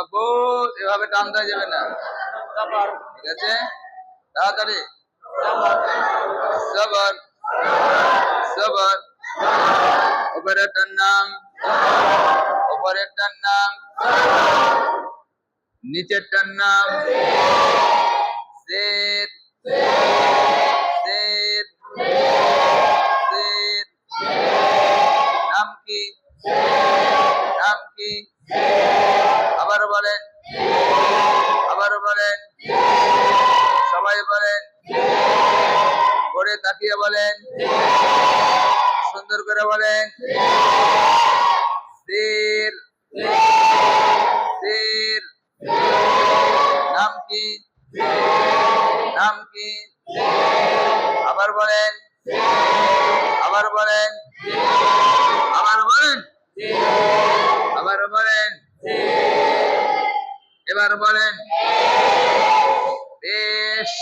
সবুজ এভাবে টান দেওয়া যাবে না। ঠিক আছে? তাড়াতাড়ি। সবর সবর অপারেটর নাম। অপারেটর নাম। নিচেরটার নাম। সেট। সেট সেট নাম কি নাম কি আবার বলেন আবার বলেন সবাই বলেন করে তাকিয়ে বলেন। সুন্দর করে বলেন। তীর তীর নাম কি? নাম কি? আবার বলেন। আবার বলেন। আবার বলেন। আবার বলেন। এবার বলেন। বেশ।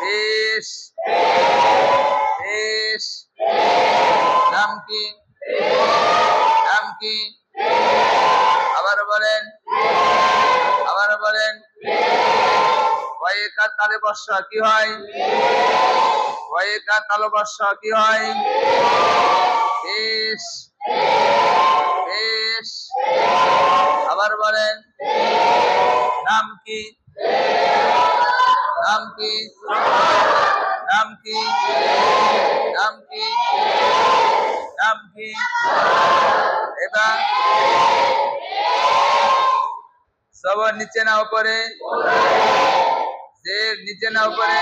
বেশ। বেশ নাম কি? নাম কি? আবার বলেন আবার বলেন। কয়েকার তালে বর্ষা, কি হয়? কয়েকার তালে বর্ষা, কি হয়? বেশ বেশ আবার বলেন, নাম কি? নাম কি নাম কি নাম কি নাম কি এবার সবার নিচে না উপরে শের নিচে না উপরে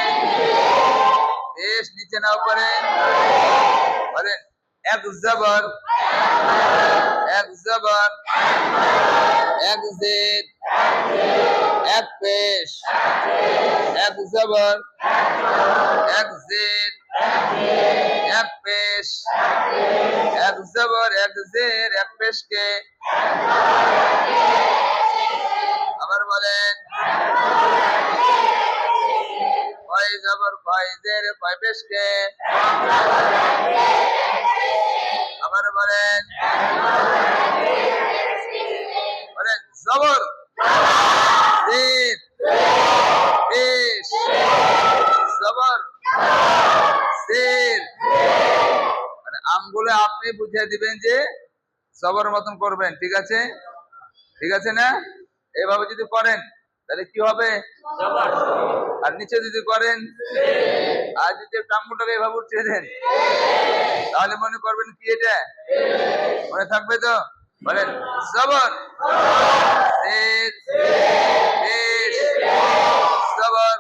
বেশ নিচে না উপরে বলেন এক জবর। এক জবর। এক জেদ। এক পেশ। এক জবর। এক জেদ। এক পেশ। এক জবর, এক জের এক পেশকে। আবার বলেন। জবর কয় জের কয় পেশকে আবার বলেন বলেন, জবর। পেশ জবর। জের মানে আপনি বুঝিয়ে দিবেন যে সবর মতন করবেন, ঠিক আছে? ঠিক আছে না? এভাবে যদি করেন তাহলে কি হবে? আর নিচে যদি করেন? আর যদি ব্রাহ্মণটাকে এভাবে উঠিয়ে দেন? তাহলে মনে করবেন কি এটা? মনে থাকবে তো? বলেন সবর সবর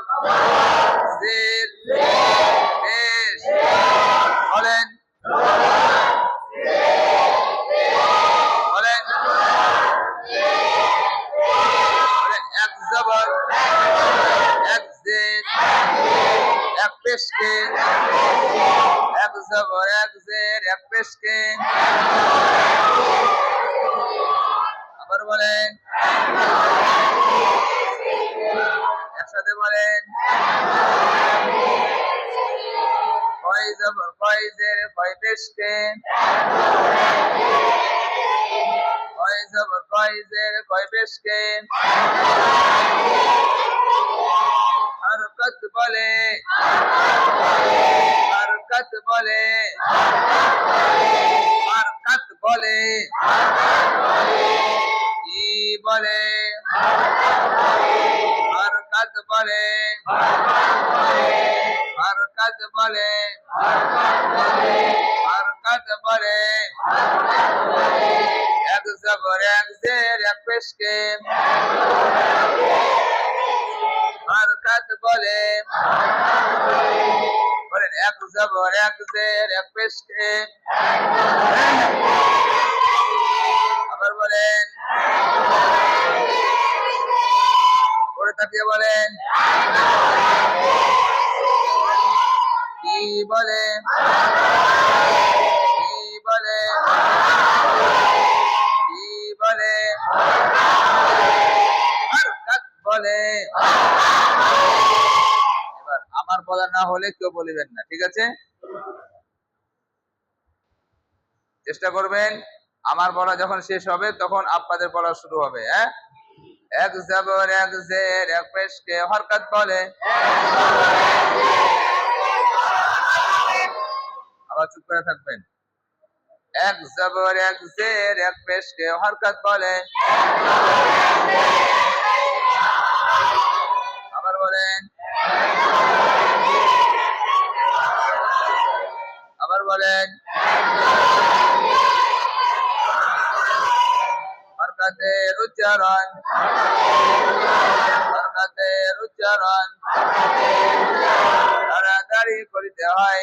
কয় জের কয় পেশকে হরকত বলে হরকত বলে হরকত বলে কি বলে হরকত বলে হরকত বলে হরকত বলে এক জবর, এক জের, এক পেশকে। হরকত বলে বলেন, এক জবর, এক জের, এক পেশকে। আবার বলেন, পরে তাকিয়ে বলেন বলে বলে বলে বলে। এবার আমার বলা না হলে কেউ বলিবেন না, ঠিক আছে? চেষ্টা করবেন, আমার বলা যখন শেষ হবে, তখন আপনাদের বলা শুরু হবে হ্যাঁ? এক জবর, এক জের, এক পেশকে হরকত বলে। আবার চুপ করে থাকবেন। এক জবর, এক জের, এক পেশকে হরকত বলে। আবার বলেন। আবার বলেন। হরকতের উচ্চারণ। হরকতের উচ্চারণ। তাড়াতাড়ি করিতে হয়।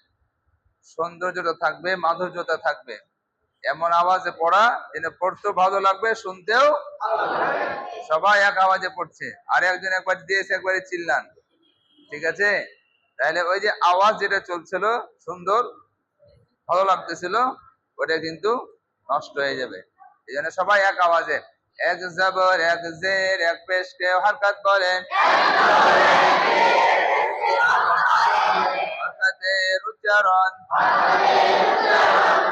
সৌন্দর্যটা থাকবে, মাধুর্যতা থাকবে। এমন আওয়াজে পড়া, যেন পড়তেও ভালো লাগবে, শুনতেও সবাই এক আওয়াজে পড়ছে। আর একজন একবার দিয়েছে একবারে চিল্লান, ঠিক আছে? তাহলে ওই যে আওয়াজ যেটা চলছিল, সুন্দর, ভালো লাগতেছিল, ওটা কিন্তু নষ্ট হয়ে যাবে। এই জন্য সবাই এক আওয়াজে, এক জবর, এক জের, এক পেশকে হরকত বলেন। হরকতের উচ্চারণ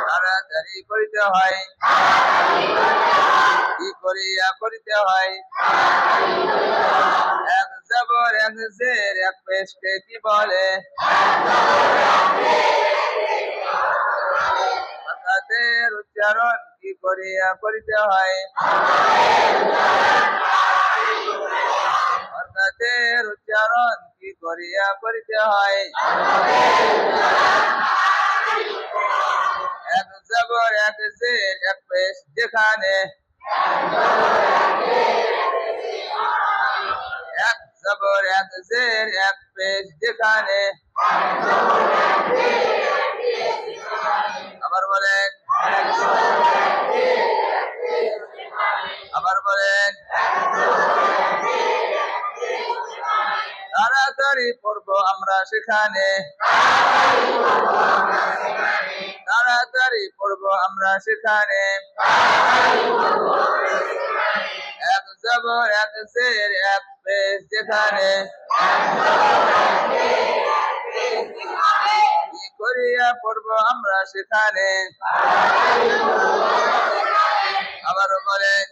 তাড়াতাড়ি করিতে হয়। কি করিয়া করিতে হয়? এক বলে? উচ্চারণ কি করিয়া করিতে হয়? উচ্চারণ করিয়া করিতে হয়। এক জবর, এক এক পেশ যেখানে। এক জবর, এক জের, এক পেশ যেখানে। আবার বলেন। আবার বলেন। তাড়াতাড়ি পড়ব আমরা সেখানে। তাড়াতাড়ি পড়ব আমরা সেখানে। এক জবর, এক জের, এক পেশ যেখানে। কি করিয়া পড়ব আমরা সেখানে? আবারও বলেন।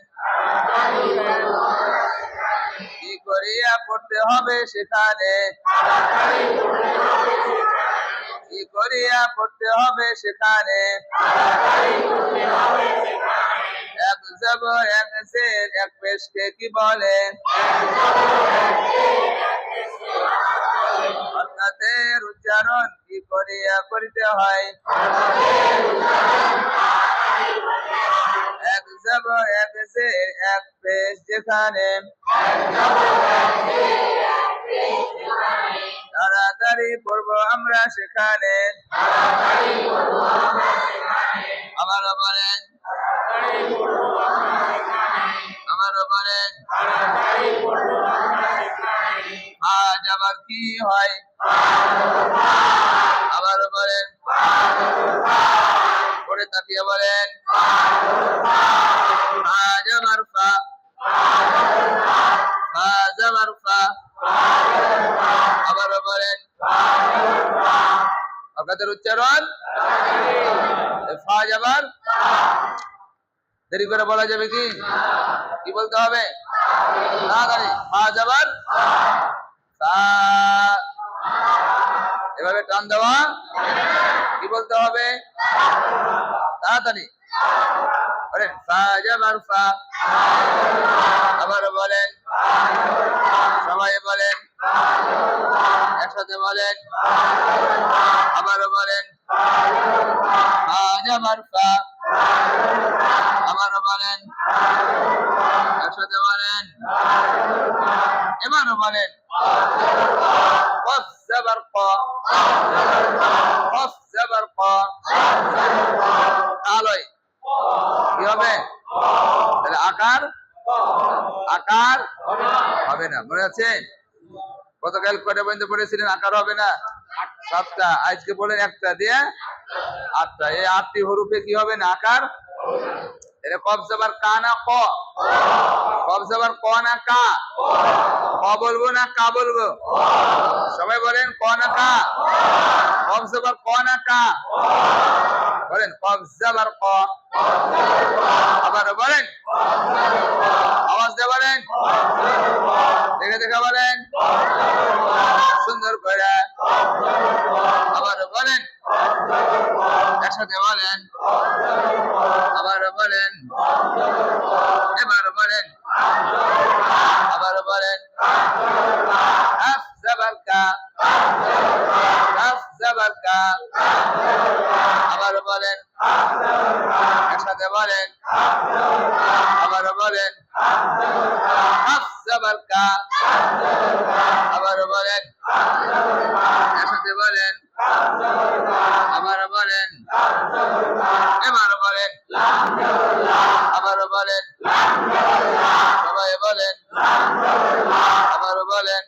করিয়া পড়তে হবে সেখানে। কি করিয়া পড়তে হবে সেখানে? এক জবর এক জের, এক পেশকে কি বলে? হরকতের উচ্চারণ কি করিয়া করিতে হয়? এক জবর, এক জের, এক পেশ যেখানে। তাড়াতাড়ি পড়ব আমরা সেখানে। আবারও বলেন আবারও বলেন আজ আবার কি হয়? আবারও বলেন পরে তাকিয়ে বলেন আজ আমার ফা আজ আমার ফা আবারও বলেন অকাদের উচ্চারণ? দেরি করে বলা যাবে কি? কি বলতে হবে? তাড়াতাড়ি। এভাবে টান দেওয়া? কি বলতে হবে? তাড়াতাড়ি। বলেন ফা। ফা আবার বলেন। সবাই বলেন। একসাথে বলেন। আবার বলেন। আমার বলেন। একসাথে বলেন। এবারও বলেন। হবে? তাহলে আকার? আকার? হবে না। মনে আছে? গতকাল কটা পর্যন্ত পড়েছিলেন? আকার হবে না? সাতটা। আজকে বলেন একটা, দিয়ে আটটা। এই আটটি হরুপে কি হবে না? আকার? এটা কব জবর না ক? কব জবর ক না কা? বলব না কা বলব? সবাই বলেন ক না কা? কব জবর ক না কা? বলেন কব জবর ক আবার বলেন আওয়াজ দিয়ে বলেন দেখে দেখে বলেন সুন্দর করে আবার বলেন একসাথে বলেন আবার বলেন এবার বলেন আবার বলেন কাফ জবর কা কাফ জবর কা আবার বলেন একসাথে বলেন আবার বলেন কাফ জবর কা আবার বলেন একসাথে বলেন আবার বলেন এবার বলেন আবার বলেন সবাই বলেন আবার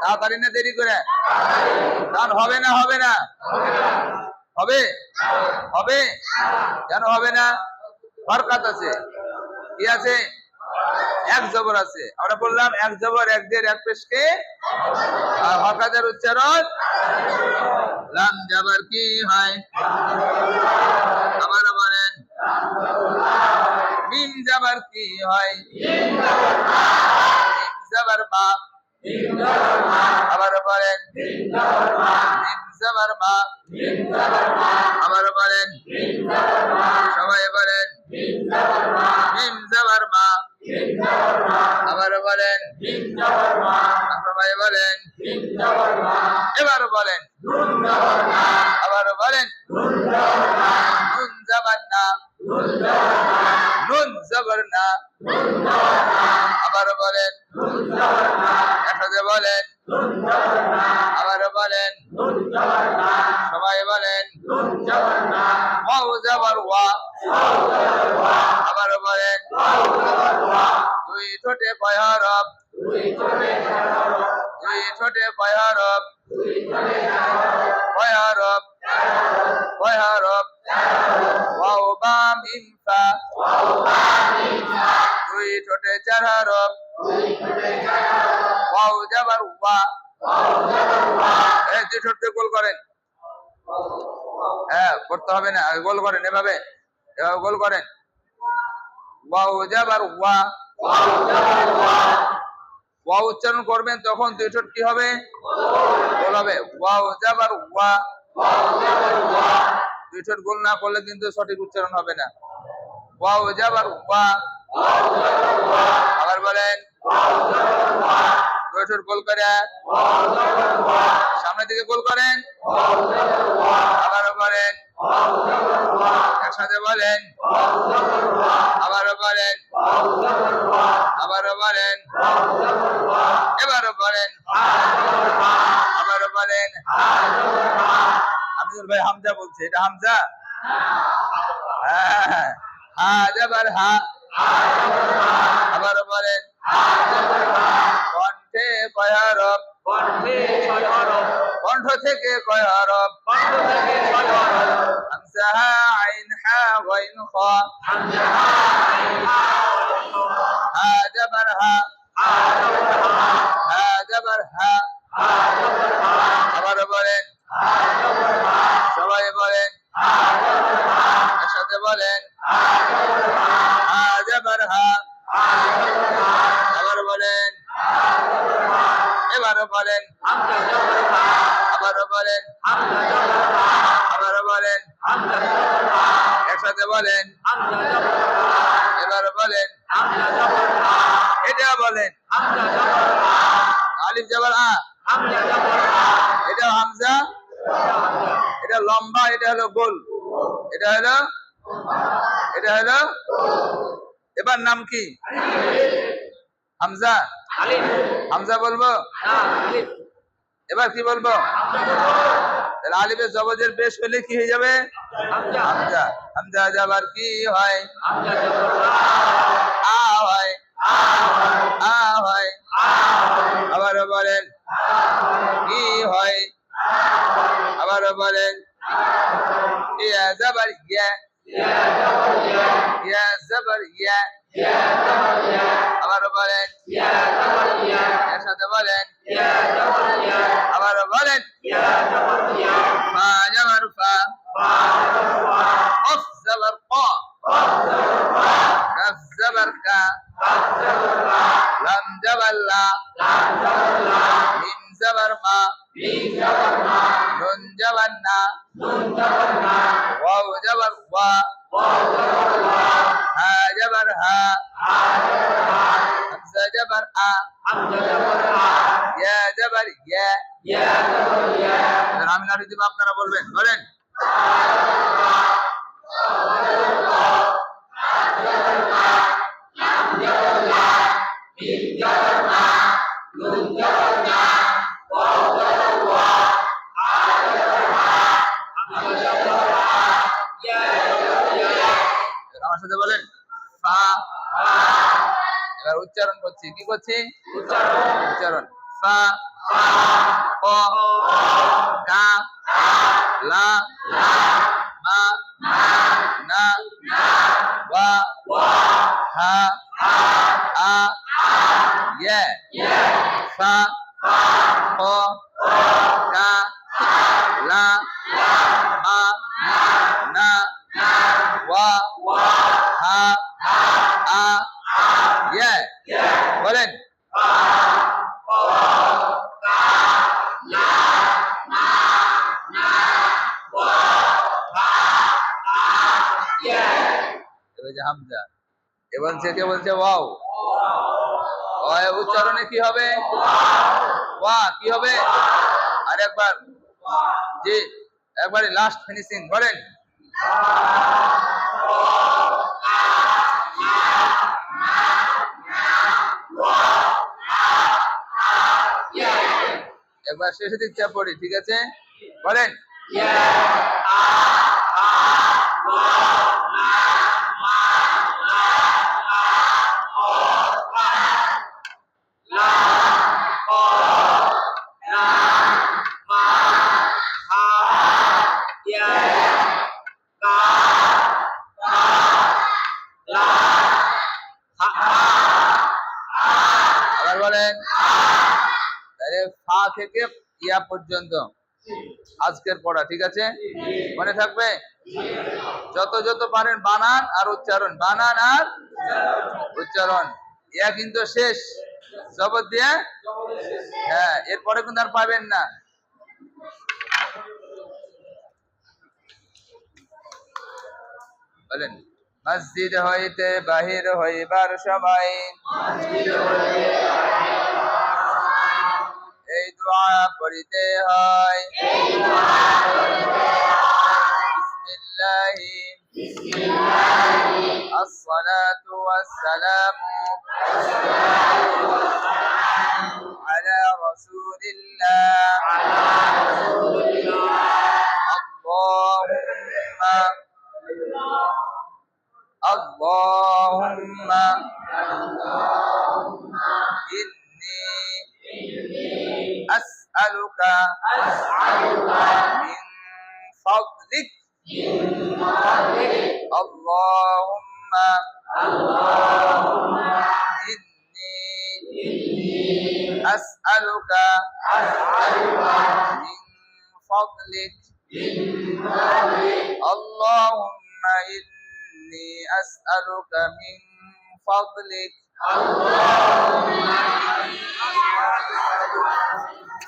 তাড়াতাড়ি না, দেরি করে। গান হবে না হবে না? হবে? হবে? কেন হবে না? বরকাত আছে। কি আছে? এক জবর আছে। আমরা বললাম, এক জবর, এক দের এক পেশকে। আর হরকাতের উচ্চারণ, লাম জবর কি হয়? আবার বলেন মিম জবর কি হয়? জবর মা। আবার বলেন মিম জবর মা আবার বলেন, সবাই বলেন জবর মা আবার বলেন, সবাই বলেন, এবার বলেন। আবার বলেন নুন জবর না নুন জবর না আবার বলেন একসাথে বলেন আবার বলেন সবাই বলেন ওয়াও জবর ওয়া আবার বলেন দুই ঠোঁটে কয় হরফ দুই ঠোঁটে কয় হরফ কয় হরফ কয় হরফ ওয়াও বা মিম ফা ঠোঁটে দুই ঠোঁটে গোল করেন। হ্যাঁ করতে হবে না, গোল করেন এভাবে। এভাবে গোল করেন। ওয়া উচ্চারণ করবেন তখন দুই ঠোঁট কি হবে? গোল হবে। ওয়া দুই ঠোঁট গোল না করলে কিন্তু সঠিক উচ্চারণ হবে না। ওয়া আবার বলেন গোল করে। সামনের দিকে গোল করেন। আবারও বলেন, একসাথে বলেন। আবারও বলেন আবারও বলেন, এবারও বলেন, আবারও বলেন। আমিনুল ভাই হামজা বলছে, এটা হামজা? হ্যাঁ হা যাবার হা আবারও বলেন কণ্ঠে কয় হরফ কণ্ঠ থেকে কয় হরফ হামজা হা আইন হা গাইন খ হা যাবার হা হা যাবার হা আবারও বলেন সবাই বলেন একসাথে বলেন হা যাবার হা আবার বলেন এবারও বলেন আবারও বলেন আবারও বলেন একসাথে বলেন এবারও বলেন এটা বলেন হামজা জবর আ আলিফ জবর আ হামজা জবর আ এটা হামজা এটা হামজা এটা লম্বা এটা হলো গোল। এটা হলো এটা হলো এবার নাম কি? হামজা। হামজা বলব? এবার কি বলব? তাহলে আলিফের জবজের বেশ হলে কি হয়ে যাবে? হামজা। হামজা। যাবার কি হয়? আ আ হয়। আ হয়। আবারও বলেন। কি হয়? আবারও বলেন। ইয়া জবর ইয়া ইয়া জবর ইয়া আবারও বলেন ইয়া জবর ইয়া এর সাথে বলেন করছি কি করছি উচ্চারণ। লা মা না ওয়া হা আ ইয়া বলেন এবার যে হামজা বলছে কে বলছে, ওয়াও ওয়া উচ্চারণে কি হবে? ওয়া, কি হবে? আর একবার, জি, একবারে লাস্ট ফিনিশিং বলেন একবার শেষে দিক চাপ পড়ি, ঠিক আছে? বলেন বলেন থেকে ইয়া পর্যন্ত। আজকের পড়া, ঠিক আছে? মনে থাকবে? যত যত পারেন বানান আর উচ্চারণ। বানান আর উচ্চারণ। ইয়া কিন্তু শেষ। জবর দিয়ে? হ্যাঁ এরপরে কিন্তু আর পাবেন না। বলেন, মসজিদ হইতে বাহির হইবার সময় এই দোয়া পড়িতে হয় বিসমিল্লাহি الصلاة والسلام على رسول الله اللهم اللهم أسألك من فضلك من فضلك اللهم اللهم إني أسألك أسألك من فضلك من فضلك. اللهم إني أسألك من فضلك. اللهم إني أسألك من فضلك.